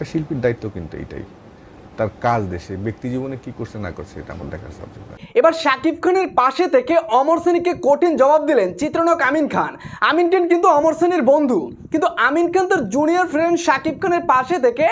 একটা শিল্পীর দায়িত্ব কিন্তু এইটাই। তার কাজ দেশে, ব্যক্তি জীবনে কি করছে না করছে এটা আমার দেখার সাবজেক্ট এবার শাকিব খানের পাশে থেকে অমর সেনীকে কঠিন জবাব দিলেন চিত্রনক আমিন খান। আমিন খান কিন্তু অমর সেনীর বন্ধু। কিন্তু আমিন খান তার জুনিয়র ফ্রেন্ড শাকিব খানের পাশে থেকে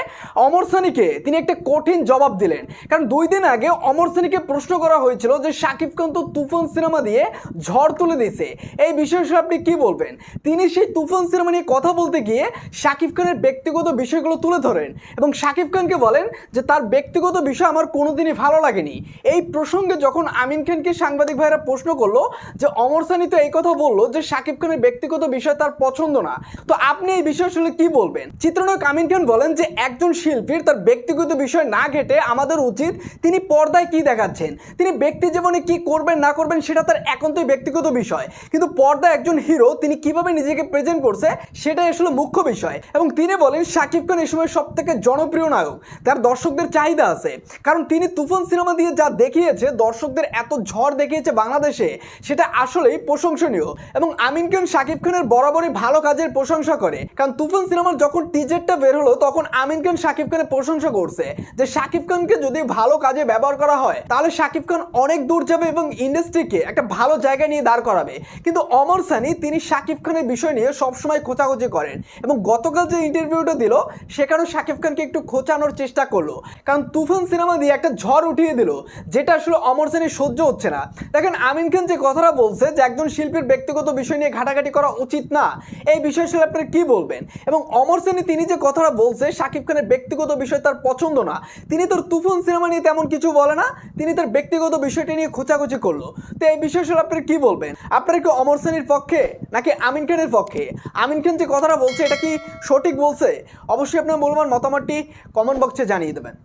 অমর সেনীকে তিনি একটা কঠিন জবাব দিলেন। কারণ দুই দিন আগে অমর সেনীকে প্রশ্ন করা হয়েছিল যে শাকিব খান তো তুফান সিনেমা দিয়ে ঝড় তুলে দিয়েছে। এই বিষয়ে আপনি কি বলবেন? তিনি সেই তুফান সিনেমা নিয়ে কথা বলতে গিয়ে শাকিব খানের ব্যক্তিগত বিষয়গুলো তুলে ধরেন এবং শাকিব খানকে বলেন যে তার ব্যক্তিগত বিষয় আমার কোনোদিনই ভালো লাগেনি। এই প্রসঙ্গে যখন আমিন খানকে সাংবাদিক ভাইরা প্রশ্ন করল যে অমর সানি তো এই কথা বলল যে শাকিব খানের ব্যক্তিগত বিষয় তার পছন্দ না, তো আপনি এই বিষয় আসলে কি বলবেন? চিত্রনায়ক আমিন খান বলেন যে একজন শিল্পীর তার ব্যক্তিগত বিষয় না ঘেটে আমাদের উচিত তিনি পর্দায় কি দেখাচ্ছেন, তিনি ব্যক্তি জীবনে কি করবেন, না করবেন সেটা তার একান্তই ব্যক্তিগত বিষয়। কিন্তু পর্দায় একজন হিরো তিনি কীভাবে নিজেকে প্রেজেন্ট করছে সেটাই আসলে মুখ্য বিষয়। এবং তিনি বলেন শাকিব খান এই সময় সব থেকে জনপ্রিয় নায়ক। তার দর্শকদের চাহিদা আছে। কারণ তিনি তুফান সিনেমা দিয়ে যা দেখিয়েছে, দর্শকদের এত ঝড় দেখিয়েছে বাংলাদেশে, সেটা আসলেই প্রশংসনীয় এবং আমিন খান, শাকিব খানের বরাবরই ভালো কাজের প্রশংসা করে। কারণ তুফান সিনেমার যখন টিজারটা বের হলো, তখন আমিন খান, শাকিব খানের প্রশংসা করছে যে শাকিব খানকে যদি ভালো কাজে ব্যবহার করা হয়, তাহলে শাকিব খান অনেক দূর যাবে এবং ইন্ডাস্ট্রিকে একটা ভালো জায়গায় নিয়ে দাঁড় করাবে। কিন্তু অমর সানি, তিনি শাকিব খানের বিষয় নিয়ে সবসময় খোঁচাখুচি করেন এবং গতকাল যে ইন্টারভিউটা দিল, সেখানেও শাকিব খানকে একটু খোঁচানোর চেষ্টা করল। কারণ তুফান সিনেমা দিয়ে একটা ঝড় উঠিয়ে দিল, যেটা আসলে অমর সেনের সহ্য হচ্ছে না। দেখেন, আমিন খান যে কথাটা বলছে যে একজন শিল্পীর ব্যক্তিগত বিষয় নিয়ে ঘাটাঘাটি করা উচিত না, এই বিষয় আসলে আপনারা কি বলবেন? এবং অমর সেনী তিনি যে কথাটা বলছে, শাকিব খানের ব্যক্তিগত বিষয় তার পছন্দ না। তিনি তোর তুফান সিনেমা নিয়ে তেমন কিছু বলে না, তিনি তার ব্যক্তিগত বিষয়টি নিয়ে খোঁচাখুচি করল। তো এই বিষয় আসলে আপনারা কি বলবেন? আপনারা কি অমর সেনীর পক্ষে নাকি আমিন খানের পক্ষে? আমিন খান যে কথাটা বলছে, এটা কি সঠিক বলছে? অবশ্যই আপনার মূল্যবান মতামতটি কমেন্ট বক্সে জানিয়ে দেবেন।